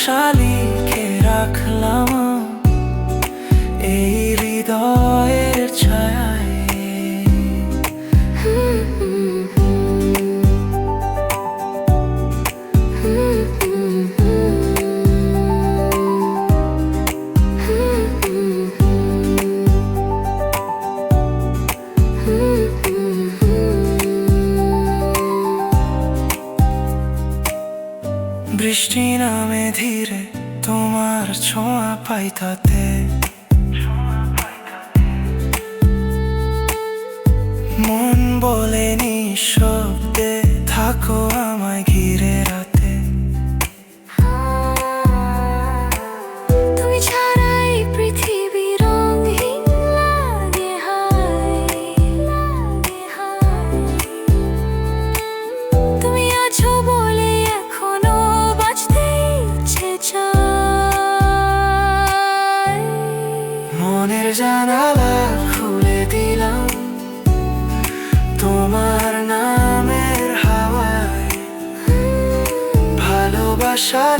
ভালোবাসা বৃষ্টি নামে ধীরে তোমার ছোঁয়া পাই তাতে। মন বলে নিঃশব্দে ভালোবাসা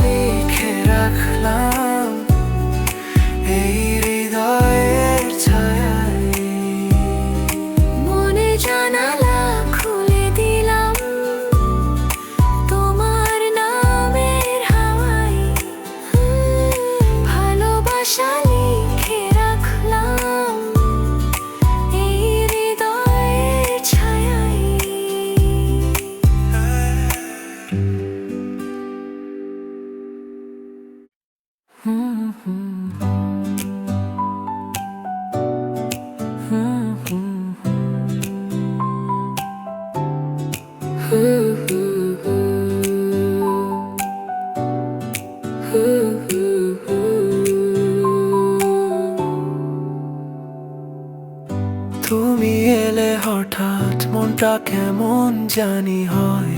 এলে হঠাৎ মনটা কেমন জানি হয়।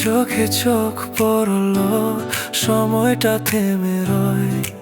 চোখে চোখ পড়ল সময়টা থেমে রয়।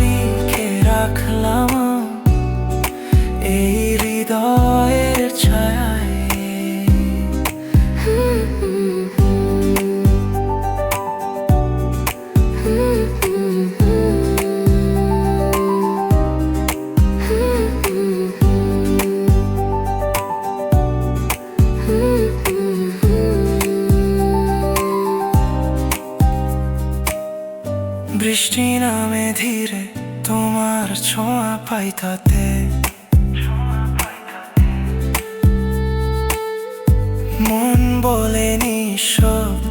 বৃষ্টি নামে ধীরে তোমার ছোঁয়া পাই তাতে। মন বলে নিঃশব্দে